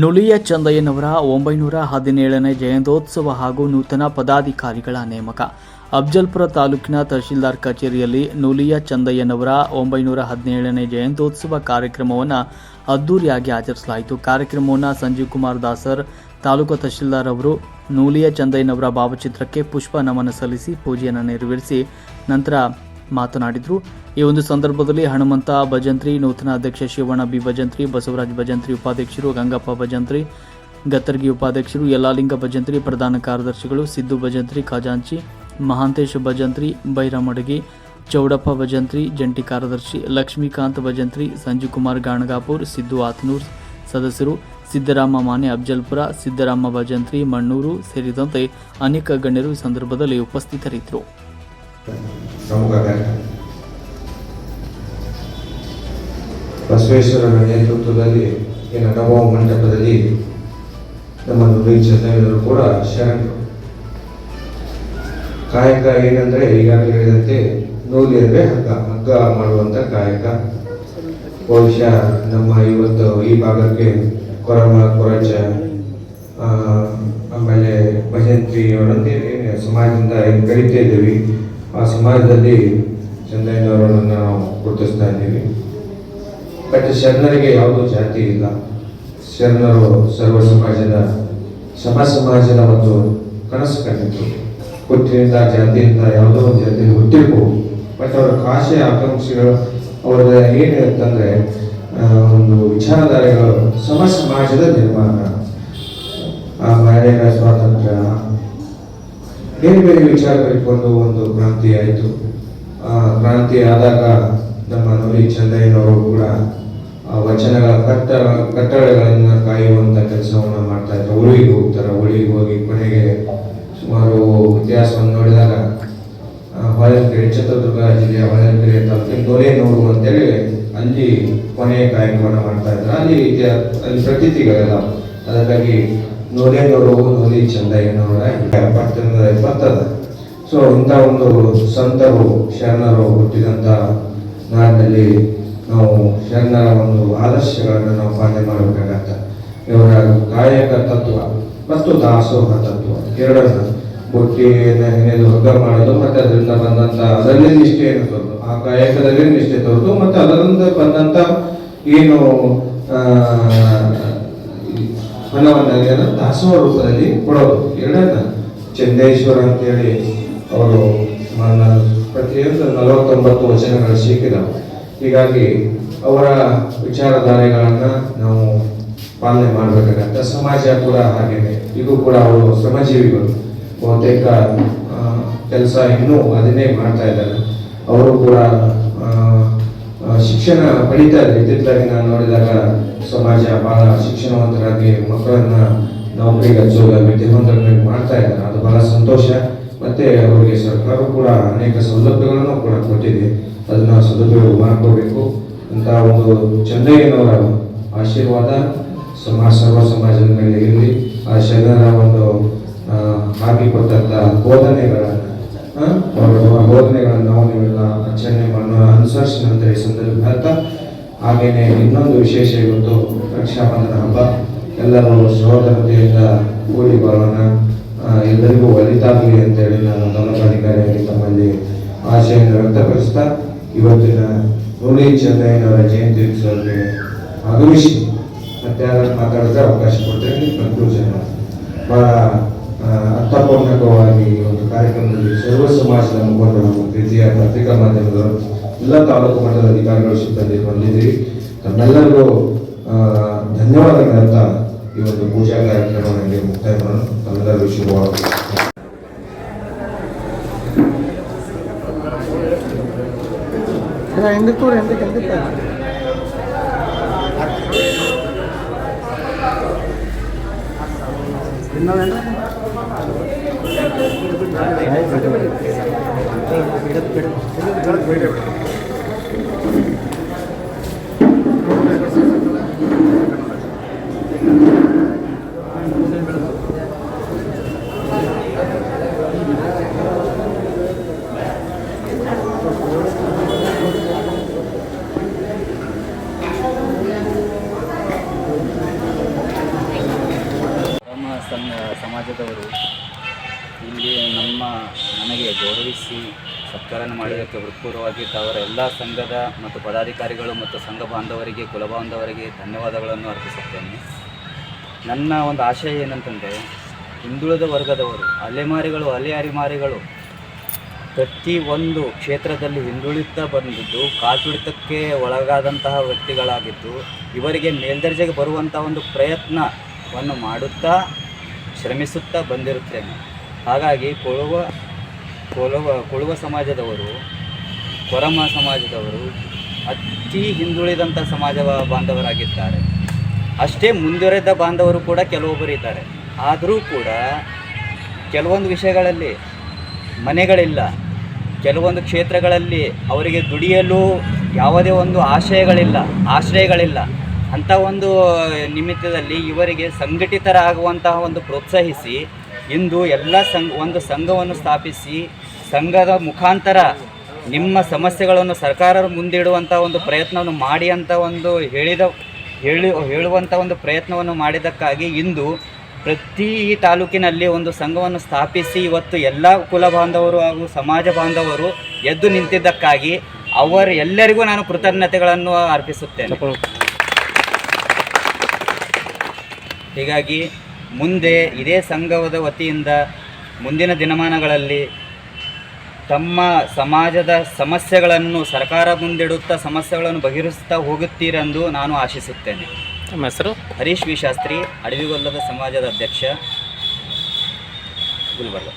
ನುಲಿಯ ಚಂದಯ್ಯನವರ ಒಂಬೈನೂರ ಹದಿನೇಳನೇ ಜಯಂತ್ಯೋತ್ಸವ ಹಾಗೂ ನೂತನ ಪದಾಧಿಕಾರಿಗಳ ನೇಮಕ. ಅಫ್ಜಲ್ಪುರ ತಾಲೂಕಿನ ತಹಶೀಲ್ದಾರ್ ಕಚೇರಿಯಲ್ಲಿ ನುಲಿಯ ಚಂದಯ್ಯನವರ ಒಂಬೈನೂರ ಹದಿನೇಳನೇ ಜಯಂತ್ಯೋತ್ಸವ ಕಾರ್ಯಕ್ರಮವನ್ನು ಅದ್ದೂರಿಯಾಗಿ ಆಚರಿಸಲಾಯಿತು. ಕಾರ್ಯಕ್ರಮವನ್ನು ಸಂಜೀವ್ ಕುಮಾರ್ ದಾಸರ್, ತಾಲೂಕು ತಹಶೀಲ್ದಾರ್ ಅವರು ನೂಲಿಯ ಚಂದಯ್ಯನವರ ಭಾವಚಿತ್ರಕ್ಕೆ ಪುಷ್ಪ ನಮನ ಸಲ್ಲಿಸಿ ಪೂಜೆಯನ್ನು ನೆರವೇರಿಸಿ ನಂತರ ಮಾತನಾಡಿದರು. ಈ ಒಂದು ಸಂದರ್ಭದಲ್ಲಿ ಹನುಮಂತ ಭಜಂತ್ರಿ, ನೂತನ ಅಧ್ಯಕ್ಷ ಶಿವಣ್ಣ ಬಿ ಭಜಂತ್ರಿ, ಬಸವರಾಜ್ ಭಜಂತ್ರಿ ಉಪಾಧ್ಯಕ್ಷರು, ಗಂಗಪ್ಪ ಭಜಂತ್ರಿ, ಗತ್ತರ್ಗಿ ಉಪಾಧ್ಯಕ್ಷರು ಯಲ್ಲಾಲಿಂಗ ಭಜಂತ್ರಿ, ಪ್ರಧಾನ ಕಾರ್ಯದರ್ಶಿಗಳು, ಸಿದ್ದು ಭಜಂತ್ರಿ, ಖಜಾಂಚಿ, ಮಹಾಂತೇಶ್ ಭಜಂತ್ರಿ, ಬೈರಮಡಗಿ, ಚೌಡಪ್ಪ ಭಜಂತ್ರಿ, ಜಂಟಿ ಕಾರ್ಯದರ್ಶಿ, ಲಕ್ಷ್ಮೀಕಾಂತ್ ಭಜಂತ್ರಿ ಸಂಜೀವ್ ಕುಮಾರ್ ಗಾಣಗಾಪುರ್, ಸಿದ್ದು ಆತ್ನೂರ್ ಸದಸ್ಯರು, ಸಿದ್ದರಾಮ ಮಾನೆ ಅಫ್ಜಲ್ಪುರ ಸಿದ್ದರಾಮ ಭಜಂತ್ರಿ, ಮಣ್ಣೂರು ಸೇರಿದಂತೆ ಅನೇಕ ಗಣ್ಯರು ಈ ಸಂದರ್ಭದಲ್ಲಿ ಉಪಸ್ಥಿತರಿದ್ದರು. ಬಸವೇಶ್ವರರ ನೇತೃತ್ವದಲ್ಲಿ ಏನು ನವ ಮಂಟಪದಲ್ಲಿ ನಮ್ಮ ನುಡಿ ಚೆನ್ನೈಯವರು ಕೂಡ ಶರಣರು. ಕಾಯಕ ಏನಂದ್ರೆ ಈಗಾಗಲೇ ಹೇಳಿದಂತೆ ನೂಲಿ ಹಗ್ಗ ಹಗ್ಗ ಮಾಡುವಂತ ಕಾಯಕ. ಬಹುಶಃ ನಮ್ಮ ಇವತ್ತು ಈ ಭಾಗಕ್ಕೆ ಕೊರಮ, ಕೊರಚ ಆಮೇಲೆ ಭಜಂತ್ರಿ ಅವರಂತೆ ಸಮಾಜದಿಂದ ಏನು ಕರಿತಾ ಇದ್ದೀವಿ, ಆ ಸಮಾಜದಲ್ಲಿ ಚಂದ್ರಯ್ಯನವರನ್ನು ನಾವು ಗುರುತಿಸ್ತಾ ಇದ್ದೀವಿ. ಬಟ್ ಶರಣರಿಗೆ ಯಾವುದೂ ಜಾತಿ ಇಲ್ಲ. ಶರಣರು ಸರ್ವ ಸಮಾಜದ, ಸಮ ಸಮಾಜದ ಒಂದು ಕನಸು ಕಂಡಿತ್ತು ಹುಟ್ಟಿನಿಂದ ಜಾತಿಯಿಂದ ಯಾವುದೋ ಒಂದು ಜಾತಿ ಹುಟ್ಟಿರ್ಬೋದು ಬಟ್ ಅವರ ಕಾಶೆ ಆಕಾಂಕ್ಷೆಗಳು ಏನು ಅಂತಂದ್ರೆ ಒಂದು ವಿಚಾರಧಾರೆಗಳು ಸಮ ಸಮಾಜದ ನಿರ್ಮಾಣ. ಆ ಮಹಿಳೆಯರ ಸ್ವಾತಂತ್ರ್ಯ. ಬೇರೆ ಬೇರೆ ವಿಚಾರಗಳು ಒಂದು ಕ್ರಾಂತಿ ಆಯಿತು. ಆ, ಕ್ರಾಂತಿ ಆದಾಗ ನಮ್ಮ ನೋಡಿ ಚಂದಯ್ಯನವರು ಕೂಡ ವಚನಗಳ ಕಟ್ಟ ಕಟ್ಟಳೆಗಳನ್ನು ಕಾಯುವಂತ ಕೆಲಸವನ್ನು ಮಾಡ್ತಾ ಇದ್ರು ಉಳಿಗೆ ಹೋಗ್ತಾರೆ. ಉಳಿಗೆ ಹೋಗಿ ಕೊನೆಗೆ ಸುಮಾರು ಇತಿಹಾಸವನ್ನು ನೋಡಿದಾಗ ಹೊಳಲ್ಕೆರೆ ಚಿತ್ರದುರ್ಗ ಜಿಲ್ಲೆಯ ಹೊಳಲ್ಕೆರೆ ತಾಲೂಕಿನ ನೋಡು ಅಂತೇಳಿ ಅಲ್ಲಿ ಕೊನೆಯ ಕಾಯಕವನ್ನು ಮಾಡ್ತಾ ಇದ್ರು. ಅಲ್ಲಿ ಅಲ್ಲಿ ಪ್ರತೀತಿಗಳೆಲ್ಲ ಅದಕ್ಕಾಗಿ ನೂರೇನೂರು ನೂಲಿ ಚಂದಯ್ಯನವರ ಪಟ್ಟಣದ ಇಪ್ಪತ್ತದ. ಸೊ ಇಂಥ ಒಂದು ಸಂತರು, ಶರಣರು ಹುಟ್ಟಿದಂಥ ನಾಡಿನಲ್ಲಿ ನಾವು ಶರಣರ ಒಂದು ಆದರ್ಶಗಳನ್ನು ನಾವು ಪಾಲನೆ ಮಾಡಬೇಕಾಗತ್ತ. ಇವರ ಕಾಯಕ ತತ್ವ ಮತ್ತು ದಾಸೋಹ ತತ್ವ. ಎರಡನ್ನ ಬುಟ್ಟಿ ಹೆಣೆದು ಹಗ್ಗ ಮಾಡೋದು ಮತ್ತೆ ಅದರಿಂದ ಬಂದಂತ ಅದರಲ್ಲಿ ನಿಷ್ಠೆಯನ್ನು ತೋರುದು ಆ ಕಾಯಕದಲ್ಲಿ ನಿಷ್ಠೆ ತೋರುದು ಮತ್ತೆ ಅದರಿಂದ ಬಂದಂತ ಏನು ಹಣವನ್ನು ದಾಸೋಹ ರೂಪದಲ್ಲಿ ಕೊಡೋದು. ಎರಡನ್ನ ಚಂದೇಶ್ವರ ಅಂತೇಳಿ ಅವರು ಪ್ರತಿಯೊಂದು ನಲವತ್ತೊಂಬತ್ತು ವಚನಗಳು ಸಿಕ್ಕಿದವು. ಹೀಗಾಗಿ ಅವರ ವಿಚಾರಧಾರೆಗಳನ್ನ ನಾವು ಪಾಲನೆ ಮಾಡಬೇಕಾಗತ್ತೆ. ಸಮಾಜ ಕೂಡ ಹಾಗೇನೆ ಇದು ಕೂಡ ಅವರು ಶ್ರಮಜೀವಿಗಳು. ಬಹುತೇಕ ಕೆಲಸ ಇನ್ನೂ ಅದನ್ನೇ ಮಾಡ್ತಾ ಇದ್ದಾರೆ. ಅವರು ಕೂಡ ಶಿಕ್ಷಣ ಪಡಿತಾ ಇದ್ದಾರೆ. ಇತ್ತಿತ್ತಲಾಗಿ ನಾನು ನೋಡಿದಾಗ ಸಮಾಜ ಬಹಳ ಶಿಕ್ಷಣವಂತರಾಗಿ ಮಕ್ಕಳನ್ನ ನೌಕರಿಗೆ ಹಚ್ಚೋದು ವಿದ್ಯಾವಂತರನ್ನಾಗಿ ಮಾಡ್ತಾ ಇದ್ದಾರೆ. ಅದು ಬಹಳ ಸಂತೋಷ. ಮತ್ತೆ ಅವರಿಗೆ ಸರ್ಕಾರ ಕೂಡ ಅನೇಕ ಸೌಲಭ್ಯಗಳನ್ನು ಕೂಡ ಕೊಟ್ಟಿದೆ. ಅದನ್ನ ಸದುಪಯೋಗ ಮಾಡ್ಕೋಬೇಕು. ಅಂತ ಒಂದು ಚಂದಯ್ಯನವರ ಆಶೀರ್ವಾದ ಸಮಾಜ ಸರ್ವ ಸಮಾಜದ ಮೇಲೆ ಇರಲಿ. ಆ ಶರಣರ ಒಂದು ಆ, ಹಾಕಿಕೊಟ್ಟಂತ ಬೋಧನೆಗಳನ್ನು ಬೋಧನೆಗಳನ್ನು ನಾವು ನೀವೆಲ್ಲ ಆಚರಣೆ ಮಾಡೋ ಅನುಸರಿಸಿ ನಂತರ ಈ ಸಂದರ್ಭ ಹಾಗೇನೆ ಇನ್ನೊಂದು ವಿಶೇಷ ಇವತ್ತು ರಕ್ಷಾಬಂಧನ ಹಬ್ಬ. ಎಲ್ಲರೂ ಸಹೋದರತೆಯಿಂದ ಕೂಡಿ ಬರೋಣ. ಎಲ್ಲರಿಗೂ ಒಲಿತಾಗಲಿ ಅಂತೇಳಿ ನಾನು ತಾಲೂಕಾಧಿಕಾರಿಯಾಗಿ ತಮ್ಮಲ್ಲಿ ಆಶೆಯನ್ನು ವ್ಯಕ್ತಪಡಿಸ್ತಾ ಇವತ್ತಿನ ಮುರಳಿ ಚಂದ್ರಯ್ಯನವರ ಜಯಂತಿ ಉತ್ಸವಕ್ಕೆ ಆಗಮಿಸಿ ಮತ್ತೆ ಯಾರು ಮಾತಾಡಿದ್ರೆ ಅವಕಾಶ ಕೊಡ್ತೇನೆ. ಕನ್ಕ್ಲೂಷನ್ ಬಹಳ ಅರ್ಥಪೂರ್ಣಕವಾಗಿ ಒಂದು ಕಾರ್ಯಕ್ರಮದಲ್ಲಿ ಸರ್ವ ಸಮಾಜದ ಮುಖಂಡರು ಪ್ರೀತಿಯ ಪತ್ರಿಕಾ ಮಾಧ್ಯಮದವರು ಎಲ್ಲ ತಾಲೂಕು ಮಟ್ಟದ ಅಧಿಕಾರಿಗಳು ಸಿಬ್ಬಂದಿ ಬಂದಿದ್ದೀರಿ. ತಮ್ಮೆಲ್ಲರಿಗೂ ಆ, ಇವತ್ತು ಪೂಜಾ ಕಾರ್ಯಕ್ರಮದಲ್ಲಿ ಮುಕ್ತಾಯವನ್ನು ತಮ್ಮೆಲ್ಲರಿಗೂ ಶುಭವಾಗುತ್ತದೆ ఎందుకు ఎందుకు ಸತ್ಕಾರವನ್ನು ಮಾಡಿದ್ದಕ್ಕೆ ಹೃತ್ಪೂರ್ವವಾಗಿ ಅವರ ಎಲ್ಲ ಸಂಘದ ಮತ್ತು ಪದಾಧಿಕಾರಿಗಳು ಮತ್ತು ಸಂಘ ಬಾಂಧವರಿಗೆ ಕುಲಬಾಂಧವರಿಗೆ ಧನ್ಯವಾದಗಳನ್ನು ಅರ್ಪಿಸುತ್ತೇನೆ. ನನ್ನ ಒಂದು ಆಶಯ ಏನಂತಂದರೆ, ಹಿಂದುಳಿದ ವರ್ಗದವರು, ಅಲೆಮಾರಿಗಳು ಅಲೆ ಅರಿಮಾರಿಗಳು ಪ್ರತಿ ಒಂದು ಕ್ಷೇತ್ರದಲ್ಲಿ ಹಿಂದುಳಿತಾ ಬಂದಿದ್ದು ಕಾಲ್ತುಳಿತಕ್ಕೆ ಒಳಗಾದಂತಹ ವ್ಯಕ್ತಿಗಳಾಗಿದ್ದು, ಇವರಿಗೆ ಮೇಲ್ದರ್ಜೆಗೆ ಬರುವಂಥ ಒಂದು ಪ್ರಯತ್ನವನ್ನು ಮಾಡುತ್ತಾ ಶ್ರಮಿಸುತ್ತಾ ಬಂದಿರುತ್ತೇನೆ. ಹಾಗಾಗಿ ಕೊಳುವ ಕೊಳುವ ಕೊಳುವ ಸಮಾಜದವರು, ಕೊರಮ ಸಮಾಜದವರು ಅತಿ ಹಿಂದುಳಿದಂಥ ಸಮಾಜ ಬಾಂಧವರಾಗಿದ್ದಾರೆ. ಅಷ್ಟೇ ಮುಂದುವರೆದ ಬಾಂಧವರು ಕೂಡ ಕೆಲವೊಬ್ಬರು ಇದ್ದಾರೆ. ಆದರೂ ಕೂಡ ಕೆಲವೊಂದು ವಿಷಯಗಳಲ್ಲಿ ಮನೆಗಳಿಲ್ಲ. ಕೆಲವೊಂದು ಕ್ಷೇತ್ರಗಳಲ್ಲಿ ಅವರಿಗೆ ದುಡಿಯಲು ಯಾವುದೇ ಒಂದು ಆಶಯಗಳಿಲ್ಲ, ಆಶ್ರಯಗಳಿಲ್ಲ. ಅಂಥ ಒಂದು ನಿಮಿತ್ತದಲ್ಲಿ ಇವರಿಗೆ ಸಂಘಟಿತರಾಗುವಂತಹ ಒಂದು ಪ್ರೋತ್ಸಾಹಿಸಿ ಇಂದು ಎಲ್ಲ ಸಂಘ ಒಂದು ಸಂಘವನ್ನು ಸ್ಥಾಪಿಸಿ ಸಂಘದ ಮುಖಾಂತರ ನಿಮ್ಮ ಸಮಸ್ಯೆಗಳನ್ನು ಸರ್ಕಾರ ಮುಂದಿಡುವಂಥ ಒಂದು ಪ್ರಯತ್ನವನ್ನು ಮಾಡಿ ಅಂತ ಒಂದು ಹೇಳಿದ ಹೇಳಿ ಹೇಳುವಂಥ ಒಂದು ಪ್ರಯತ್ನವನ್ನು ಮಾಡಿದ್ದಕ್ಕಾಗಿ ಇಂದು ಪ್ರತಿ ತಾಲೂಕಿನಲ್ಲಿ ಒಂದು ಸಂಘವನ್ನು ಸ್ಥಾಪಿಸಿ ಇವತ್ತು ಎಲ್ಲ ಕುಲ ಬಾಂಧವರು ಹಾಗೂ ಸಮಾಜ ಬಾಂಧವರು ಎದ್ದು ನಿಂತಿದ್ದಕ್ಕಾಗಿ ಅವರ ಎಲ್ಲರಿಗೂ ನಾನು ಕೃತಜ್ಞತೆಗಳನ್ನು ಅರ್ಪಿಸುತ್ತೇನೆ. ಹೀಗಾಗಿ ಮುಂದೆ ಇದೇ ಸಂಘದ ವತಿಯಿಂದ ಮುಂದಿನ ದಿನಮಾನಗಳಲ್ಲಿ ತಮ್ಮ ಸಮಾಜದ ಸಮಸ್ಯೆಗಳನ್ನು ಸರ್ಕಾರ ಮುಂದಿಡುತ್ತಾ ಸಮಸ್ಯೆಗಳನ್ನು ಬಗೆಹರಿಸುತ್ತಾ ಹೋಗುತ್ತೀರೆಂದು ನಾನು ಆಶಿಸುತ್ತೇನೆ. ತಮ್ಮ ಹೆಸರು? ಹರೀಶ್ ವಿ ಶಾಸ್ತ್ರಿ ಅಡವಿಗೊಲ್ಲದ ಸಮಾಜದ ಅಧ್ಯಕ್ಷ ಗುಲ್ಬರ್ಗ.